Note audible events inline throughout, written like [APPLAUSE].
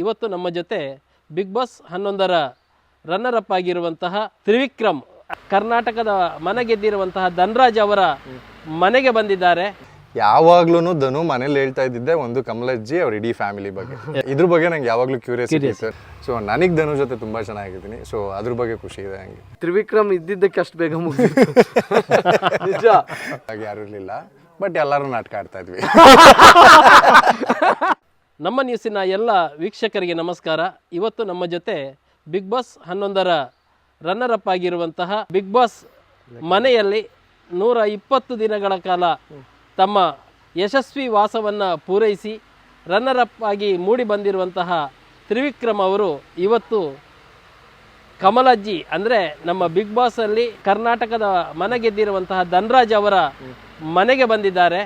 ಇವತ್ತು ನಮ್ಮ ಜೊತೆ ಬಿಗ್ ಬಾಸ್ ಹನ್ನೊಂದರ ರನ್ನರ್ ಅಪ್ ಆಗಿರುವಂತಹ ತ್ರಿವಿಕ್ರಮ್ ಕರ್ನಾಟಕದ ಮನೆ ಗೆದ್ದಿರುವಂತಹ ಧನ್ರಾಜ್ ಅವರ ಮನೆಗೆ ಬಂದಿದ್ದಾರೆ. ಯಾವಾಗ್ಲೂ ಧನು ಮನೇಲಿ ಹೇಳ್ತಾ ಇದ್ದಿದ್ದೆ ಒಂದು ಕಮಲಜ್ಜಿ ಅವ್ರ ಇಡೀ ಫ್ಯಾಮಿಲಿ ಬಗ್ಗೆ. ಇದ್ರ ಬಗ್ಗೆ ನಂಗೆ ಯಾವಾಗ್ಲೂ ಕ್ಯೂರಿಯಾಸಿಟಿ ಸರ್ ಸೊ ನನಗೆ ಧನು ಜೊತೆ ತುಂಬಾ ಚೆನ್ನಾಗಿದ್ದೀನಿ. ಸೊ ಅದ್ರ ಬಗ್ಗೆ ಖುಷಿ ಇದೆ ಹಂಗೆ ತ್ರಿವಿಕ್ರಮ್ ಇದ್ದಿದ್ದಕ್ಕೆ ಅಷ್ಟು ಬೇಗ ಮುಗಿದು [LAUGHS] ನಿಜ. ಯಾರು ಇರಲಿಲ್ಲ. ಬಟ್ ಎಲ್ಲರೂ ನಾಟಕ ಆಡ್ತಾ ಇದ್ವಿ. [LAUGHS] ನಮ್ಮ ನ್ಯೂಸಿನ ಎಲ್ಲ ವೀಕ್ಷಕರಿಗೆ ನಮಸ್ಕಾರ. ಇವತ್ತು ನಮ್ಮ ಜೊತೆ ಬಿಗ್ ಬಾಸ್ ಹನ್ನೊಂದರ ರನ್ನರ್ ಅಪ್ ಆಗಿರುವಂತಹ ಬಿಗ್ ಬಾಸ್ ಮನೆಯಲ್ಲಿ ನೂರ ಇಪ್ಪತ್ತು ದಿನಗಳ ಕಾಲ ತಮ್ಮ ಯಶಸ್ವಿ ವಾಸವನ್ನು ಪೂರೈಸಿ ರನ್ನರ್ ಅಪ್ ಆಗಿ ಮೂಡಿ ಬಂದಿರುವಂತಹ ತ್ರಿವಿಕ್ರಮ್ ಅವರು ಇವತ್ತು ಕಮಲಜ್ಜಿ ಅಂದರೆ ನಮ್ಮ ಬಿಗ್ ಬಾಸ್ ಅಲ್ಲಿ ಕರ್ನಾಟಕದ ಮನ ಗೆದ್ದಿರುವಂತಹ ಧನ್ರಾಜ್ ಅವರ ಮನೆಗೆ ಬಂದಿದ್ದಾರೆ.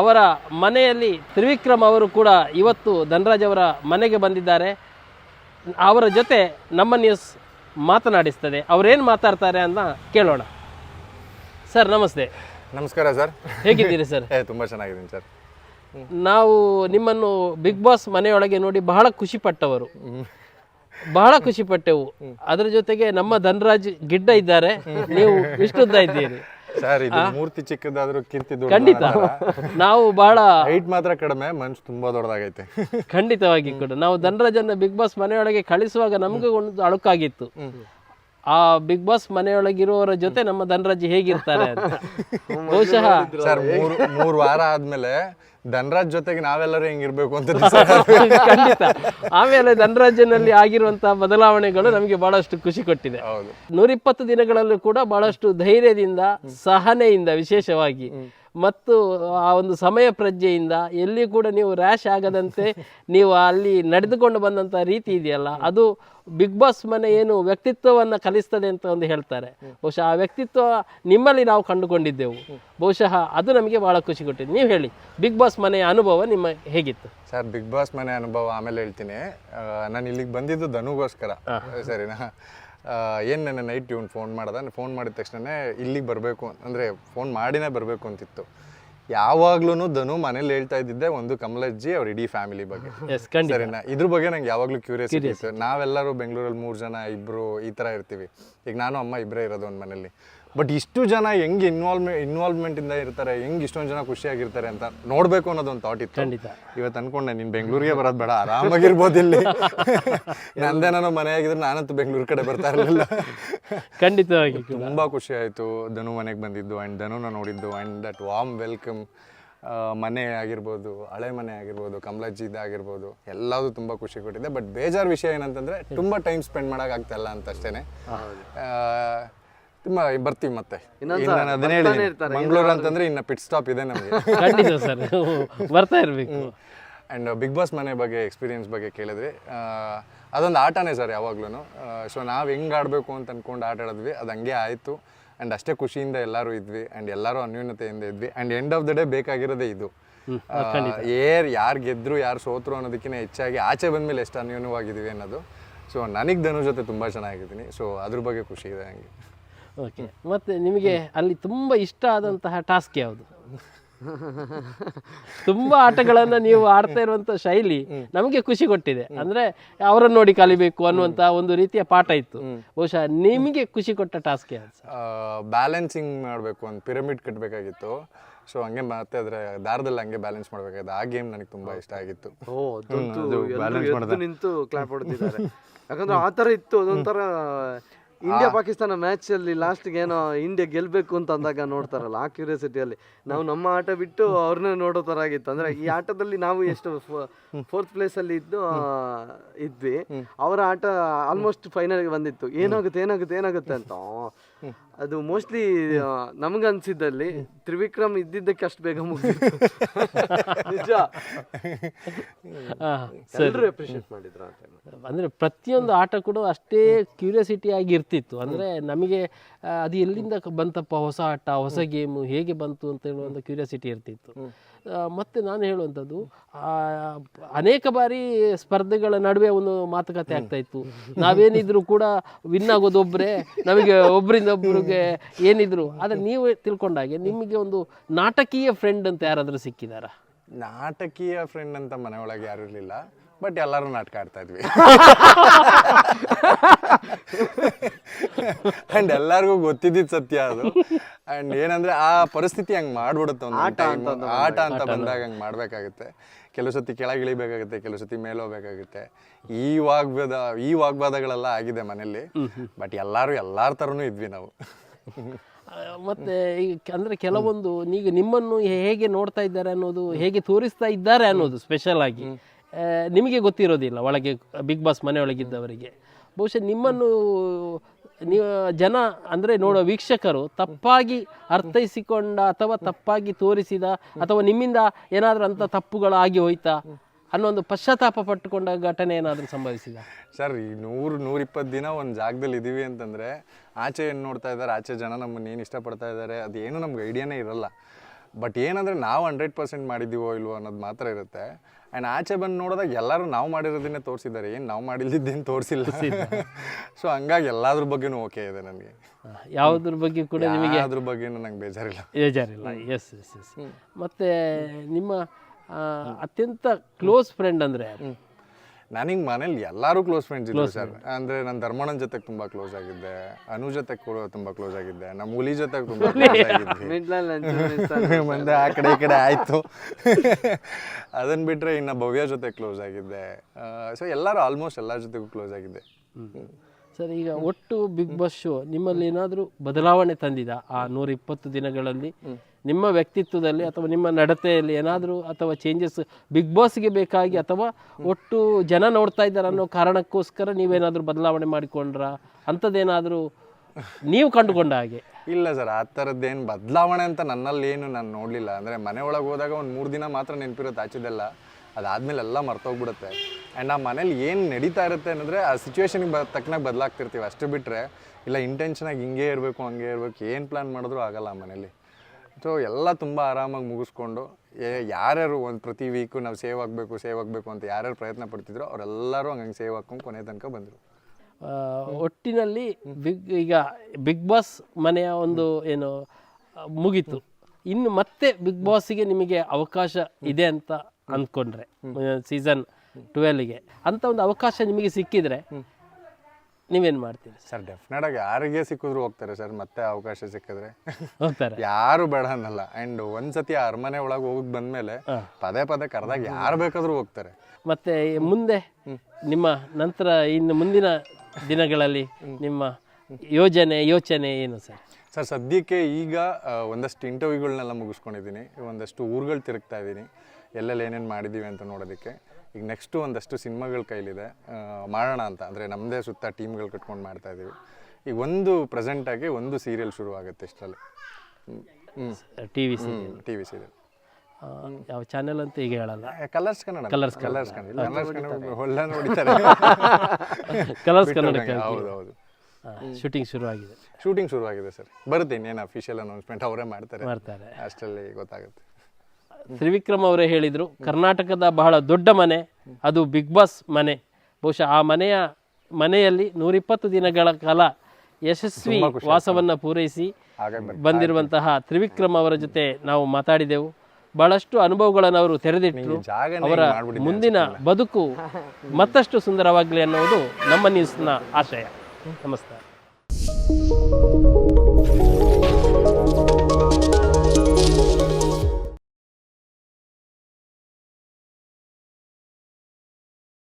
ಅವರ ಮನೆಯಲ್ಲಿ ತ್ರಿವಿಕ್ರಮ್ ಅವರು ಕೂಡ ಇವತ್ತು ಧನ್ರಾಜ್ ಅವರ ಮನೆಗೆ ಬಂದಿದ್ದಾರೆ. ಅವರ ಜೊತೆ ನಮ್ಮ ನ್ಯೂಸ್ ಮಾತನಾಡಿಸ್ತದೆ. ಅವರೇನು ಮಾತಾಡ್ತಾರೆ ಅಂತ ಕೇಳೋಣ. ಸರ್ ನಮಸ್ತೆ. ನಮಸ್ಕಾರ ಸರ್. ಹೇಗಿದ್ದೀರಿ ಸರ್? ತುಂಬ ಚೆನ್ನಾಗಿದ್ದೀನಿ ಸರ್. ನಾವು ನಿಮ್ಮನ್ನು ಬಿಗ್ ಬಾಸ್ ಮನೆಯೊಳಗೆ ನೋಡಿ ಬಹಳ ಖುಷಿ ಪಟ್ಟವರು. ಬಹಳ ಖುಷಿ ಪಟ್ಟೆವು. ಅದರ ಜೊತೆಗೆ ನಮ್ಮ ಧನರಾಜ್ ಗಿಡ್ಡ ಇದ್ದಾರೆ. ನೀವು ವಿಷ್ಣುದ್ದ ಇದ್ದೀರಿ. ಸರ್ ಇದು ಮೂರ್ತಿ ಚಿಕ್ಕದಾದ್ರೂ ಕೀರ್ತಿ ಖಂಡಿತ. ನಾವು ಬಹಳ ಹೈಟ್ ಮಾತ್ರ ಕಡಿಮೆ ಮನ್ಸು ತುಂಬಾ ದೊಡ್ಡದಾಗೈತೆ. ಖಂಡಿತವಾಗಿ ಕೂಡ. ನಾವು ಧನರಾಜನ್ನ ಬಿಗ್ ಬಾಸ್ ಮನೆಯೊಳಗೆ ಕಳಿಸುವಾಗ ನಮಗೂ ಒಂದು ಅಳುಕಾಗಿತ್ತು. ಆ ಬಿಗ್ ಬಾಸ್ ಮನೆಯೊಳಗಿರುವವರ ಜೊತೆ ನಮ್ಮ ಧನರಾಜ್ ಹೇಗಿರ್ತಾರೆ ಅಂತ. [LAUGHS] ಬಹುಶಃ. ಸರ್ ಮೂರು ಮೂರ್ ವಾರ ಆದ್ಮೇಲೆ ಧನರಾಜ್ ಜೊತೆಗೆ ನಾವೆಲ್ಲರೂ ಹೆಂಗಿರ್ಬೇಕು ಅಂತ [LAUGHS] ಖಂಡಿತ. ಆಮೇಲೆ ಧನರಾಜನಲ್ಲಿ ಆಗಿರುವಂತಹ ಬದಲಾವಣೆಗಳು ನಮಗೆ ಬಹಳಷ್ಟು ಖುಷಿ ಕೊಟ್ಟಿದೆ. ಹೌದು. ನೂರಿಪ್ಪತ್ತು ದಿನಗಳಲ್ಲೂ ಕೂಡ ಬಹಳಷ್ಟು ಧೈರ್ಯದಿಂದ ಸಹನೆಯಿಂದ ವಿಶೇಷವಾಗಿ ಮತ್ತು ಆ ಒಂದು ಸಮಯ ಪ್ರಜ್ಞೆಯಿಂದ ಎಲ್ಲಿ ಕೂಡ ನೀವು ರ್ಯಾಶ್ ಆಗದಂತೆ ನೀವು ಅಲ್ಲಿ ನಡೆದುಕೊಂಡು ಬಂದಂಥ ರೀತಿ ಇದೆಯಲ್ಲ ಅದು ಬಿಗ್ ಬಾಸ್ ಮನೆ ಏನು ವ್ಯಕ್ತಿತ್ವವನ್ನು ಕಲಿಸ್ತದೆ ಅಂತ ಒಂದು ಹೇಳ್ತಾರೆ. ಬಹುಶಃ ಆ ವ್ಯಕ್ತಿತ್ವ ನಿಮ್ಮಲ್ಲಿ ನಾವು ಕಂಡುಕೊಂಡಿದ್ದೆವು. ಬಹುಶಃ ಅದು ನಮಗೆ ಭಾಳ ಖುಷಿ ಕೊಟ್ಟಿದೆ. ನೀವು ಹೇಳಿ ಬಿಗ್ ಬಾಸ್ ಮನೆಯ ಅನುಭವ ನಿಮ್ಮ ಹೇಗಿತ್ತು? ಸರ್ ಬಿಗ್ ಬಾಸ್ ಮನೆ ಅನುಭವ ಆಮೇಲೆ ಹೇಳ್ತೀನಿ. ನಾನು ಇಲ್ಲಿಗೆ ಬಂದಿದ್ದು ಧನುಗೋಸ್ಕರ. ಸರಿನಾ? ಏನು ನನ್ನ ನೈಟ್ ಇವ್ನು ಫೋನ್ ಮಾಡ್ದ? ಫೋನ್ ಮಾಡಿದ ತಕ್ಷಣನೇ ಇಲ್ಲಿಗೆ ಬರಬೇಕು ಅಂದರೆ ಫೋನ್ ಮಾಡಿನೇ ಬರಬೇಕು ಅಂತಿತ್ತು. ಯಾವಾಗ್ಲೂ ಧನು ಮನೇಲಿ ಹೇಳ್ತಾ ಇದ್ದಿದ್ದೆ ಒಂದು ಕಮಲಜ್ಜಿ ಅವ್ರ ಇಡೀ ಫ್ಯಾಮಿಲಿ ಬಗ್ಗೆ. ಸರಿನಾ? ಇದ್ರ ಬಗ್ಗೆ ನಂಗೆ ಯಾವಾಗಲೂ ಕ್ಯೂರಿಯಾಸಿಟಿ ಇತ್ತು. ನಾವೆಲ್ಲರೂ ಬೆಂಗಳೂರಲ್ಲಿ ಮೂರು ಜನ ಇಬ್ರು ಈ ಥರ ಇರ್ತೀವಿ. ಈಗ ನಾನು ಅಮ್ಮ ಇಬ್ಬರೇ ಇರೋದು ಒಂದು ಮನೇಲಿ. ಬಟ್ ಇಷ್ಟು ಜನ ಹೆಂಗೆ ಇನ್ವಾಲ್ವ್ಮೆ ಇನ್ವಾಲ್ವ್ಮೆಂಟಿಂದ ಇರ್ತಾರೆ ಹೆಂಗೆ ಇಷ್ಟೊಂದು ಜನ ಖುಷಿಯಾಗಿರ್ತಾರೆ ಅಂತ ನೋಡಬೇಕು ಅನ್ನೋದೊಂದು ಥಾಟ್ ಇತ್ತು. ಖಂಡಿತ. ಇವತ್ತು ಅನ್ಕೊಂಡೆ ನೀನು ಬೆಂಗಳೂರಿಗೆ ಬರೋದು ಬೇಡ ಆರಾಮಾಗಿರ್ಬೋದು ಇಲ್ಲಿ. ನಂದೇ ನಾನು ಮನೆ ಆಗಿದ್ರೆ ನಾನಂತೂ ಬೆಂಗಳೂರು ಕಡೆ ಬರ್ತಾ ಇರಲಿಲ್ಲ. ಖಂಡಿತವಾಗಿ ತುಂಬ ಖುಷಿ ಆಯಿತು. ಧನು ಮನೆಗೆ ಬಂದಿದ್ದು ಆ್ಯಂಡ್ ಧನುನ ನೋಡಿದ್ದು ಆ್ಯಂಡ್ ದಟ್ ವಾಮ್ ವೆಲ್ಕಮ್ ಮನೆ ಆಗಿರ್ಬೋದು ಹಳೆ ಮನೆ ಆಗಿರ್ಬೋದು ಕಮಲಜ್ಜಿದ್ ಆಗಿರ್ಬೋದು ಎಲ್ಲದೂ ತುಂಬ ಖುಷಿ ಕೊಟ್ಟಿದೆ. ಬಟ್ ಬೇಜಾರು ವಿಷಯ ಏನಂತಂದರೆ ತುಂಬ ಟೈಮ್ ಸ್ಪೆಂಡ್ ಮಾಡೋಕ್ಕಾಗ್ತಾಯಿಲ್ಲ ಅಂತ ಅಷ್ಟೇ ತುಂಬ ಬರ್ತೀವಿ ಮತ್ತೆ. ನಾನು ಅದನ್ನೇ ಹೇಳಿದ್ದೀನಿ. ಮಂಗಳೂರು ಅಂತಂದ್ರೆ ಇನ್ನ ಪಿಟ್ ಸ್ಟಾಪ್ ಇದೆ ನಮಗೆ. ಖಂಡಿತ ಸರ್. ಬರ್ತಾ ಇರ್ಬೇಕು. ಆ್ಯಂಡ್ ಬಿಗ್ ಬಾಸ್ ಮನೆ ಬಗ್ಗೆ ಎಕ್ಸ್ಪೀರಿಯನ್ಸ್ ಬಗ್ಗೆ ಕೇಳಿದ್ವಿ ಆ, ಅದೊಂದು ಆಟನೇ ಸರ್ ಯಾವಾಗ್ಲೂ ಸೊ ನಾವು ಹೆಂಗೆ ಆಡಬೇಕು ಅಂತ ಅಂದ್ಕೊಂಡು ಆಟ ಆಡಿದ್ವಿ. ಅದು ಹಂಗೆ ಆಯಿತು. ಆ್ಯಂಡ್ ಅಷ್ಟೇ ಖುಷಿಯಿಂದ ಎಲ್ಲರೂ ಇದ್ವಿ. ಆ್ಯಂಡ್ ಎಲ್ಲರೂ ಅನ್ಯೂನ್ಯತೆಯಿಂದ ಇದ್ವಿ. And end of the day ಬೇಕಾಗಿರೋದೇ ಇದು. ಏರ್ ಯಾರು ಗೆದ್ರು ಯಾರು ಸೋತ್ರು ಅನ್ನೋದಕ್ಕಿಂತ ಹೆಚ್ಚಾಗಿ ಆಚೆ ಬಂದಮೇಲೆ ಎಷ್ಟು ಅನ್ಯೂನ್ಯವಾಗಿದ್ದೀವಿ ಅನ್ನೋದು. ಸೊ ನನಗೆ ಧನು ಜೊತೆ ತುಂಬ ಚೆನ್ನಾಗಿದ್ದೀನಿ. ಸೊ ಅದ್ರ ಬಗ್ಗೆ ಖುಷಿ ಇದೆ ಹಂಗೆ ಓಕೆ ಮತ್ತೆ ನಿಮಗೆ ಅಲ್ಲಿ ತುಂಬ ಇಷ್ಟ ಆದಂತಹ ಟಾಸ್ಕ್ ಯಾವುದು? ತುಂಬಾ ಆಟಗಳನ್ನ ನೀವು ಆಡ್ತಾ ಇರುವಂತ ಶೈಲಿ ನಮಗೆ ಖುಷಿ ಕೊಟ್ಟಿದೆ. ಅಂದ್ರೆ ಅವರನ್ನು ನೋಡಿ ಕಲಿಬೇಕು ಅನ್ನುವಂತ ಒಂದು ರೀತಿಯ ಪಾಠ ಇತ್ತು. ಬಹುಶಃ ನಿಮಗೆ ಖುಷಿ ಕೊಟ್ಟ ಟಾಸ್ಕ್? ಬ್ಯಾಲೆನ್ಸಿಂಗ್ ಮಾಡಬೇಕು ಒಂದು ಪಿರಮಿಡ್ ಕಟ್ಟಬೇಕಾಗಿತ್ತು ಸೊ ಹಂಗೆ ಮತ್ತೆ ಅದರ ದಾರದಲ್ಲಿ ಹಂಗೆ ಬ್ಯಾಲೆನ್ಸ್ ಮಾಡ್ಬೇಕಾಗಿತ್ತು. ಆ ಗೇಮ್ ನನಗೆ ತುಂಬಾ ಇಷ್ಟ ಆಗಿತ್ತು. ನಿಂತು ಕ್ಲಾಪ್ [LAUGHS] ಯಾಕಂದ್ರೆ ಆ ಥರ ಇತ್ತು ಅದೊಂಥರ ಇಂಡಿಯಾ ಪಾಕಿಸ್ತಾನ ಮ್ಯಾಚ್ ಅಲ್ಲಿ ಲಾಸ್ಟ್ ಏನೋ ಇಂಡಿಯಾ ಗೆಲ್ಬೇಕು ಅಂತ ಅಂದಾಗ ನೋಡ್ತಾರಲ್ಲ ಆ ಕ್ಯೂರಿಯಾಸಿಟಿಯಲ್ಲಿ ನಾವು ನಮ್ಮ ಆಟ ಬಿಟ್ಟು ಅವ್ರನ್ನ ನೋಡೋ ತರ ಆಗಿತ್ತು. ಅಂದ್ರೆ ಈ ಆಟದಲ್ಲಿ ನಾವು ಎಷ್ಟು ಫೋರ್ತ್ ಪ್ಲೇಸ್ ಅಲ್ಲಿ ಇದ್ದು ಇದ್ವಿ. ಅವರ ಆಟ ಆಲ್ಮೋಸ್ಟ್ ಫೈನಲ್ಗೆ ಬಂದಿತ್ತು. ಏನಾಗುತ್ತೆ ಏನಾಗುತ್ತೆ ಏನಾಗುತ್ತೆ ಅಂತ. ಅದು ಮೋಸ್ಟ್ಲಿ ನಮ್ಗೆ ಅನ್ಸಿದ್ದಲ್ಲಿ ತ್ರಿವಿಕ್ರಮ್ ಇದ್ದಿದ್ದಕ್ಕೆ ಅಷ್ಟು ಬೇಗ ಮುಗಿತು ನಿಜ. ಎಲ್ಲರೂ ಅಪ್ರಿಷಿಯೇಟ್ ಮಾಡಿದ್ರು ಅಂತ ಅಂದರೆ ಪ್ರತಿಯೊಂದು ಆಟ ಕೂಡ ಅಷ್ಟೇ ಕ್ಯೂರಿಯಾಸಿಟಿ ಆಗಿ ಇರ್ತಿತ್ತು. ಅಂದ್ರೆ ನಮಗೆ ಅದು ಎಲ್ಲಿಂದ ಬಂತಪ್ಪ ಹೊಸ ಆಟ ಹೊಸ ಗೇಮು ಹೇಗೆ ಬಂತು ಅಂತ ಹೇಳುವಂಥ ಕ್ಯೂರಿಯಾಸಿಟಿ ಇರ್ತಿತ್ತು. ಮತ್ತೆ ನಾನು ಹೇಳುವಂಥದ್ದು ಆ, ಅನೇಕ ಬಾರಿ ಸ್ಪರ್ಧೆಗಳ ನಡುವೆ ಒಂದು ಮಾತುಕತೆ ಆಗ್ತಾ ಇತ್ತು. ನಾವೇನಿದ್ರು ಕೂಡ ವಿನ್ ಆಗೋದು ಒಬ್ಬರೇ ನಮಗೆ ಒಬ್ಬರಿಂದ ಒಬ್ಬರಿಗೆ ಏನಿದ್ರು. ಆದರೆ ನೀವು ತಿಳ್ಕೊಂಡಾಗೆ ನಿಮಗೆ ಒಂದು ನಾಟಕೀಯ ಫ್ರೆಂಡ್ ಅಂತ ಯಾರಾದರೂ ಸಿಕ್ಕಿದಾರ? ನಾಟಕೀಯ ಫ್ರೆಂಡ್ ಅಂತ ಮನೆ ಒಳಗೆ ಯಾರು ಇರಲಿಲ್ಲ ಬಟ್ ಎಲ್ಲರೂ ನಾಟಕ ಆಡ್ತಾ ಇದ್ವಿ. [LAUGHS] ಅಂಡ್ ಎಲ್ಲರಿಗೂ ಗೊತ್ತಿದ್ದಿದ್ದು ಸತ್ಯ ಅದು. ಅಂಡ್ ಏನಂದ್ರೆ ಆ ಪರಿಸ್ಥಿತಿ ಹಂಗ್ ಮಾಡ್ಬಿಡುತ್ತೆ ಒಂದು ಟೈಮ್ ಆಟ ಅಂತ ಬಂದಾಗ ಹಂಗ್ ಮಾಡ್ಬೇಕಾಗುತ್ತೆ. ಕೆಲವು ಸತಿ ಕೆಳಗೆ ಇಳಿಬೇಕಾಗುತ್ತೆ ಕೆಲವು ಸತಿ ಮೇಲೋಗ್ಬೇಕಾಗುತ್ತೆ ಈ ವಾಗ್ವಾದ ಈ ವಾಗ್ವಾದಗಳೆಲ್ಲ ಆಗಿದೆ ಮನೆಯಲ್ಲಿ. ಬಟ್ ಎಲ್ಲಾರು ಎಲ್ಲಾರ ಥರನೂ ಇದ್ವಿ ನಾವು. ಮತ್ತೆ ಈಗ ಅಂದ್ರೆ ಕೆಲವೊಂದು ನೀವು ನಿಮ್ಮನ್ನು ಹೇಗೆ ನೋಡ್ತಾ ಇದ್ದಾರೆ ಅನ್ನೋದು ಹೇಗೆ ತೋರಿಸ್ತಾ ಇದ್ದಾರೆ ಅನ್ನೋದು ಸ್ಪೆಷಲ್ ಆಗಿ ನಿಮಗೆ ಗೊತ್ತಿರೋದಿಲ್ಲ ಒಳಗೆ ಬಿಗ್ ಬಾಸ್ ಮನೆಯೊಳಗಿದ್ದವರಿಗೆ. ಬಹುಶಃ ನಿಮ್ಮನ್ನು ನೀವು ಜನ ಅಂದರೆ ನೋಡೋ ವೀಕ್ಷಕರು ತಪ್ಪಾಗಿ ಅರ್ಥೈಸಿಕೊಂಡ ಅಥವಾ ತಪ್ಪಾಗಿ ತೋರಿಸಿದ ಅಥವಾ ನಿಮ್ಮಿಂದ ಏನಾದರೂ ಅಂತ ತಪ್ಪುಗಳು ಆಗಿ ಹೋಯ್ತಾ ಅನ್ನೋ ಒಂದು ಪಶ್ಚಾತ್ತಾಪ ಪಟ್ಟುಕೊಂಡ ಘಟನೆ ಏನಾದರೂ ಸಂಭವಿಸಿದ? ಸರ್, ಈ ನೂರು, ನೂರಿಪ್ಪತ್ತು ದಿನ ಒಂದು ಜಾಗದಲ್ಲಿ ಇದ್ದೀವಿ ಅಂತಂದರೆ ಆಚೆ ಏನು ನೋಡ್ತಾ ಇದ್ದಾರೆ, ಆಚೆ ಜನ ನಮ್ಮನ್ನು ಏನು ಇಷ್ಟಪಡ್ತಾ ಇದ್ದಾರೆ, ಅದೇನು ನಮ್ಗೆ ಐಡಿಯಾನೇ ಇರಲ್ಲ. ಬಟ್ ಏನಂದರೆ ನಾವು ಹಂಡ್ರೆಡ್ ಪರ್ಸೆಂಟ್ ಮಾಡಿದ್ದೀವೋ ಇಲ್ವೋ ಅನ್ನೋದು ಮಾತ್ರ ಇರುತ್ತೆ. ಆ್ಯಂಡ್ ಆಚೆ ಬಂದು ನೋಡಿದಾಗ ಎಲ್ಲರೂ ನಾವು ಮಾಡಿರೋದನ್ನೇ ತೋರಿಸಿದ್ದಾರೆ. ಏನು ನಾವು ಮಾಡಿಲ್ದಿದ್ದೇನು ತೋರಿಸಿಲ್ಲ. ಸೊ [LAUGHS] ಹಂಗಾಗಿ ಎಲ್ಲದ್ರ ಬಗ್ಗೆನೂ ಓಕೆ ಇದೆ ನನಗೆ. ಯಾವುದ್ರ ಬಗ್ಗೆ ಕೂಡ ನಿಮಗೆ ಅದ್ರ ಬಗ್ಗೆನೂ ನಂಗೆ ಬೇಜಾರಿಲ್ಲ. ಬೇಜಾರಿಲ್ಲ. ಎಸ್ ಎಸ್ ಎಸ್ ಮತ್ತೆ ನಿಮ್ಮ ಅತ್ಯಂತ ಕ್ಲೋಸ್ ಫ್ರೆಂಡ್ ಅಂದರೆ? ನನಗೆ ಮನೇಲಿ ಎಲ್ಲರೂ ಕ್ಲೋಸ್ ಫ್ರೆಂಡ್ಸ್ ಇದ್ರು ಸರ್ ಅಂದ್ರೆ ನನ್ನ ಧರ್ಮಣ್ಣನ ಜೊತೆ ತುಂಬಾ ಕ್ಲೋಸ್ ಆಗಿದ್ದೆ ಅನು ಜೊತೆ ಕೂಡ ತುಂಬಾ ಕ್ಲೋಸ್ ಆಗಿದ್ದೆ ನಮ್ಮ ಹುಲಿ ಜೊತೆ ತುಂಬಾ [LAUGHS] ಕ್ಲೋಸ್ ಆಗಿದ್ದೆ. [LAUGHS] ಮುಂದೆ ಆ ಕಡೆ ಈ ಕಡೆ ಆಯ್ತು. [LAUGHS] ಅದನ್ನು ಬಿಟ್ರೆ ಇನ್ನ ಭವ್ಯ ಜೊತೆ ಕ್ಲೋಸ್ ಆಗಿದ್ದೆ. ಸೊ ಎಲ್ಲರೂ ಆಲ್ಮೋಸ್ಟ್ ಎಲ್ಲರ ಜೊತೆಗೂ ಕ್ಲೋಸ್ ಆಗಿದ್ದೆ. ಸರ್ ಈಗ ಒಟ್ಟು ಬಿಗ್ ಬಾಸ್ ಶೋ ನಿಮ್ಮಲ್ಲಿ ಏನಾದರೂ ಬದಲಾವಣೆ ತಂದಿದ ಆ ನೂರ ಇಪ್ಪತ್ತು ದಿನಗಳಲ್ಲಿ? ನಿಮ್ಮ ವ್ಯಕ್ತಿತ್ವದಲ್ಲಿ ಅಥವಾ ನಿಮ್ಮ ನಡತೆಯಲ್ಲಿ ಏನಾದರೂ ಅಥವಾ ಚೇಂಜಸ್ ಬಿಗ್ ಬಾಸ್ಗೆ ಬೇಕಾಗಿ ಅಥವಾ ಒಟ್ಟು ಜನ ನೋಡ್ತಾ ಇದ್ದಾರೆ ಅನ್ನೋ ಕಾರಣಕ್ಕೋಸ್ಕರ ನೀವೇನಾದರೂ ಬದಲಾವಣೆ ಮಾಡಿಕೊಂಡ್ರ? ಅಂಥದ್ದೇನಾದರೂ ನೀವು ಕಂಡುಕೊಂಡ ಹಾಗೆ. ಇಲ್ಲ ಸರ್, ಆ ಥರದ್ದೇನು ಬದಲಾವಣೆ ಅಂತ ನನ್ನಲ್ಲಿ ಏನು ನಾನು ನೋಡಲಿಲ್ಲ. ಅಂದರೆ ಮನೆ ಒಳಗೆ ಹೋದಾಗ ಒಂದು ಮೂರು ದಿನ ಮಾತ್ರ ನೆನಪಿರುತ್ತೆ ಆಚೆದೆಲ್ಲ. ಅದಾದಮೇಲೆ ಎಲ್ಲ ಮರ್ತೋಗ್ಬಿಡುತ್ತೆ. ಆ್ಯಂಡ್ ಆ ಮನೇಲಿ ಏನು ನಡೀತಾ ಇರುತ್ತೆ ಅಂದರೆ ಆ ಸಿಚುವೇಶನಿಗೆ ಬ ತಕ್ಕನಾಗಿ ಬದಲಾಗ್ತಿರ್ತೀವಿ ಅಷ್ಟು ಬಿಟ್ಟರೆ ಇಲ್ಲ ಇಂಟೆನ್ಷನಾಗಿ ಹಿಂಗೆ ಇರಬೇಕು, ಹಂಗೆ ಇರಬೇಕು, ಏನು ಪ್ಲ್ಯಾನ್ ಮಾಡಿದ್ರು ಆಗಲ್ಲ ಆ ಮನೇಲಿ. ಸೊ ಎಲ್ಲ ತುಂಬ ಆರಾಮಾಗಿ ಮುಗಿಸ್ಕೊಂಡು ಯಾರ್ಯಾರು ಒಂದು ಪ್ರತಿ ವೀಕು ನಾವು ಸೇವ್ ಆಗಬೇಕು ಸೇವ್ ಆಗಬೇಕು ಅಂತ ಯಾರ್ಯಾರು ಪ್ರಯತ್ನ ಪಡ್ತಿದ್ರು ಅವರೆಲ್ಲರೂ ಹಂಗೆ ಸೇವ್ ಹಾಕೊಂಡು ಕೊನೆ ತನಕ ಬಂದರು. ಒಟ್ಟಿನಲ್ಲಿ ಬಿಗ್ ಈಗ ಬಿಗ್ ಬಾಸ್ ಮನೆಯ ಒಂದು ಏನು ಮುಗೀತು. ಇನ್ನು ಮತ್ತೆ ಬಿಗ್ ಬಾಸ್ಗೆ ನಿಮಗೆ ಅವಕಾಶ ಇದೆ ಅಂತ ಅಂದ್ಕೊಂಡ್ರೆ ಸೀಸನ್ ಟ್ವೆಲ್ಗೆ ಅಂತ ಒಂದು ಅವಕಾಶ ನಿಮಗೆ ಸಿಕ್ಕಿದ್ರೆ ನೀವೇನು ಮಾಡ್ತೀರಿ? ಸರ್ ಡೆಫಿನೆಟ್ ಆಗಿ ಯಾರಿಗೆ ಸಿಕ್ಕಿದ್ರು ಹೋಗ್ತಾರೆ ಸರ್ ಮತ್ತೆ ಅವಕಾಶ ಸಿಕ್ಕಿದ್ರೆ. ಹೋಗ್ತಾರೆ. ಯಾರು ಬೇಡ ಅನ್ನಲ್ಲ. ಅಂಡ್ ಒಂದ್ಸತಿ ಆ ಅರಮನೆ ಒಳಗೆ ಹೋಗಿ ಬಂದ್ಮೇಲೆ ಪದೇ ಪದೇ ಕರೆದಾಗ ಯಾರು ಬೇಕಾದ್ರೂ ಹೋಗ್ತಾರೆ. ಮತ್ತೆ ಮುಂದೆ ನಿಮ್ಮ ನಂತರ ಇನ್ನು ಮುಂದಿನ ದಿನಗಳಲ್ಲಿ ನಿಮ್ಮ ಯೋಜನೆ ಯೋಚನೆ ಏನು ಸರ್ ಸರ್ ಸದ್ಯಕ್ಕೆ ಈಗ ಒಂದಷ್ಟು ಇಂಟರ್ವ್ಯೂಗಳನ್ನೆಲ್ಲ ಮುಗಿಸ್ಕೊಂಡಿದ್ದೀನಿ. ಒಂದಷ್ಟು ಊರುಗಳು ತಿರುಗ್ತಾ ಇದ್ದೀನಿ. ಎಲ್ಲೆಲ್ಲಿ ಏನೇನು ಮಾಡಿದ್ದೀವಿ ಅಂತ ನೋಡೋದಕ್ಕೆ. ಈಗ ನೆಕ್ಸ್ಟು ಒಂದಷ್ಟು ಸಿನಿಮಾಗಳ ಕೈಲಿದೆ. ಮಾಡೋಣ ಅಂತ. ಅಂದರೆ ನಮ್ಮದೇ ಸುತ್ತ ಟೀಮ್ಗಳು ಕಟ್ಕೊಂಡು ಮಾಡ್ತಾ ಇದ್ದೀವಿ ಈಗ ಒಂದು ಪ್ರೆಸೆಂಟಾಗಿ ಒಂದು ಸೀರಿಯಲ್ ಶುರು ಆಗುತ್ತೆ ಇಷ್ಟರಲ್ಲಿ T V T V serial ಯಾವ ಚಾನೆಲ್ ಅಂತ ಈಗ ಹೇಳಲ್ಲ. Colors Kannada Colors Colors Kannada Colors Kannada Holla ನೋಡಿತಾರೆ ಕಲರ್ಸ್ ಕನ್ನಡ ಹೌದು ಹೌದು. ಶೂಟಿಂಗ್ ಶುರುವಾಗಿದೆ. ಶೂಟಿಂಗ್ ಶುರುವಾಗಿದೆ ಸರ್. ಬರುತ್ತೆ ಇನ್ನೇನು ಅಫಿಷಿಯಲ್ ಅನೌನ್ಸ್ಮೆಂಟ್ ಅವರೇ ಮಾಡ್ತಾರೆ. ಮಾಡ್ತಾರೆ. ಅಷ್ಟರಲ್ಲಿ ಗೊತ್ತಾಗುತ್ತೆ. ತ್ರಿವಿಕ್ರಮ್ ಅವರೇ ಹೇಳಿದರು ಕರ್ನಾಟಕದ ಬಹಳ ದೊಡ್ಡ ಮನೆ ಅದು ಬಿಗ್ ಬಾಸ್ ಮನೆ. ಬಹುಶಃ ಆ ಮನೆಯ ಮನೆಯಲ್ಲಿ ನೂರಿಪ್ಪತ್ತು ದಿನಗಳ ಕಾಲ ಯಶಸ್ವಿ ವಾಸವನ್ನು ಪೂರೈಸಿ ಬಂದಿರುವಂತಹ ತ್ರಿವಿಕ್ರಮ್ ಅವರ ಜೊತೆ ನಾವು ಮಾತಾಡಿದೆವು. ಬಹಳಷ್ಟು ಅನುಭವಗಳನ್ನು ಅವರು ತೆರೆದಿಟ್ಟರು ಅವರ ಮುಂದಿನ ಬದುಕು ಮತ್ತಷ್ಟು ಸುಂದರವಾಗಲಿ ಅನ್ನೋದು ನಮ್ಮ ನ್ಯೂಸ್ನ ಆಶಯ. ನಮಸ್ಕಾರ.